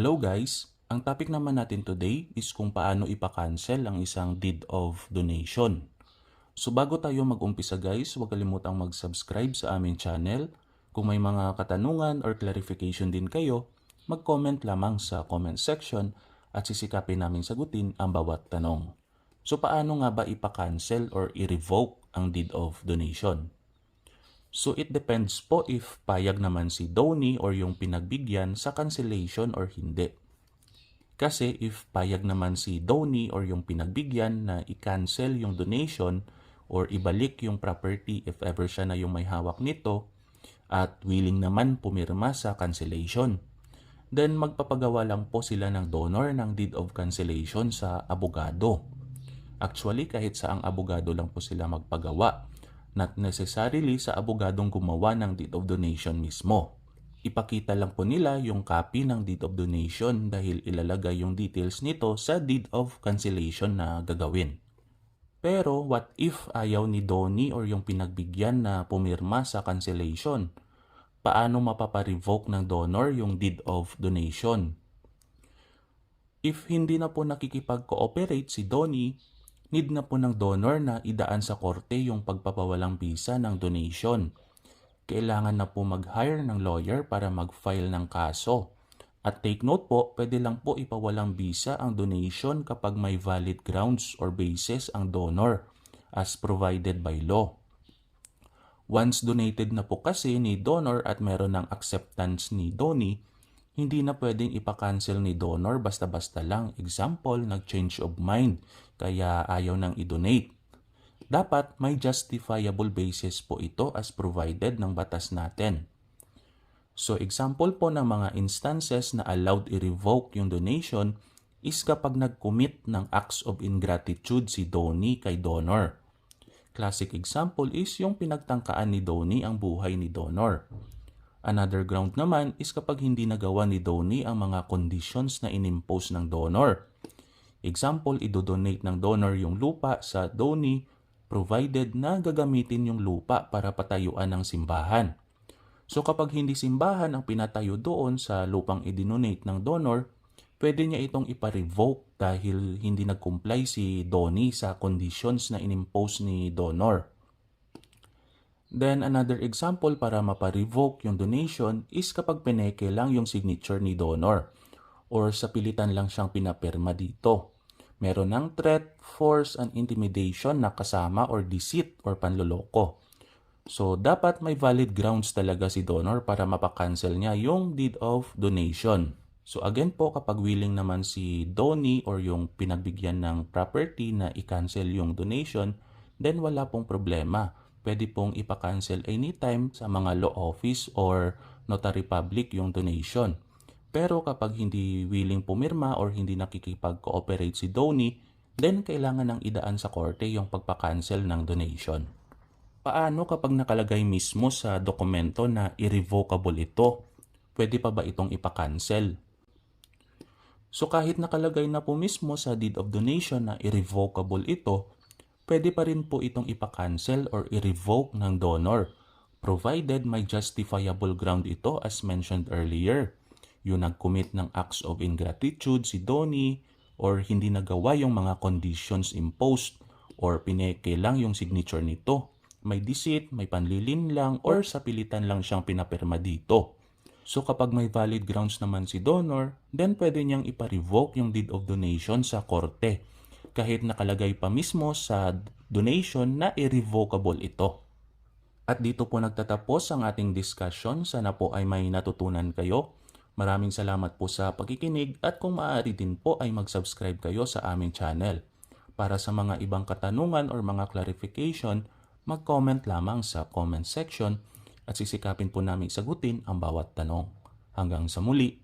Hello guys! Ang topic naman natin today is kung paano ipa-cancel ang isang deed of donation. So bago tayo mag-umpisa guys, huwag kalimutang mag-subscribe sa aming channel. Kung may mga katanungan or clarification din kayo, mag-comment lamang sa comment section at sisikapin naming sagutin ang bawat tanong. So paano nga ba ipa-cancel or i-revoke ang deed of donation? So it depends po if payag naman si donee or yung pinagbigyan sa cancellation or hindi. Kasi if payag naman si donee or yung pinagbigyan na i-cancel yung donation or ibalik yung property if ever siya na yung may hawak nito at willing naman pumirma sa cancellation, then magpapagawa lang po sila ng donor ng deed of cancellation sa abogado. Actually, kahit sa ang abogado lang po sila magpagawa not necessarily sa abogadong gumawa ng deed of donation mismo. Ipakita lang po nila yung copy ng deed of donation dahil ilalagay yung details nito sa deed of cancellation na gagawin. Pero what if ayaw ni Donnie or yung pinagbigyan na pumirma sa cancellation? Paano mapaparevoke ng donor yung deed of donation? If hindi na po nakikipag-cooperate si Donnie, need na po ng donor na idaan sa korte yung pagpapawalang bisa ng donation. Kailangan na po mag-hire ng lawyer para mag-file ng kaso. At take note po, pwede lang po ipawalang bisa ang donation kapag may valid grounds or basis ang donor as provided by law. Once donated na po kasi ni donor at meron ng acceptance ni donee, hindi na pwedeng ipakancel ni donor basta-basta lang. Example, nag-change of mind kaya ayaw nang i-donate. Dapat may justifiable basis po ito as provided ng batas natin. So example po ng mga instances na allowed i-revoke yung donation is kapag nag-commit ng acts of ingratitude si donee kay donor. Classic example is yung pinagtangkaan ni donee ang buhay ni donor. Another ground naman is kapag hindi nagawa ni donee ang mga conditions na inimpose ng donor. Example, idodonate ng donor yung lupa sa donee provided na gagamitin yung lupa para patayuan ng simbahan. So kapag hindi simbahan ang pinatayo doon sa lupang idinonate ng donor, pwede niya itong ipa-revoke dahil hindi nag-comply si donee sa conditions na inimpose ni donor. Then another example para mapa-revoke yung donation is kapag pineke lang yung signature ni donor or sa pilitan lang siyang pinapirma dito. Meron ng threat, force, and intimidation na kasama or deceit or panloloko. So, dapat may valid grounds talaga si donor para mapakancel niya yung deed of donation. So, again po, kapag willing naman si donee or yung pinagbigyan ng property na i-cancel yung donation, then wala pong problema. Pwede pong ipakancel anytime sa mga law office or notary public yung donation. Pero kapag hindi willing pumirma or hindi nakikipag-cooperate si donee, then kailangan ng idaan sa korte yung pagpa-cancel ng donation. Paano kapag nakalagay mismo sa dokumento na irrevocable ito? Pwede pa ba itong ipa-cancel? So kahit nakalagay na po mismo sa deed of donation na irrevocable ito, pwede pa rin po itong ipa-cancel or i-revoke ng donor provided may justifiable ground ito as mentioned earlier yung nag-commit ng acts of ingratitude si Donnie or hindi nagawa yung mga conditions imposed or pineke lang yung signature nito. May deceit, may panlilin lang or sa pilitan lang siyang pinapirma dito. So kapag may valid grounds naman si donor, then pwede niyang ipa-revoke yung deed of donation sa korte kahit nakalagay pa mismo sa donation na irrevocable ito. At dito po nagtatapos ang ating discussion. Sana po ay may natutunan kayo. Maraming salamat po sa pagkikinig at kung maaari din po ay mag-subscribe kayo sa aming channel. Para sa mga ibang katanungan or mga clarification, mag-comment lamang sa comment section at sisikapin po namin sagutin ang bawat tanong. Hanggang sa muli,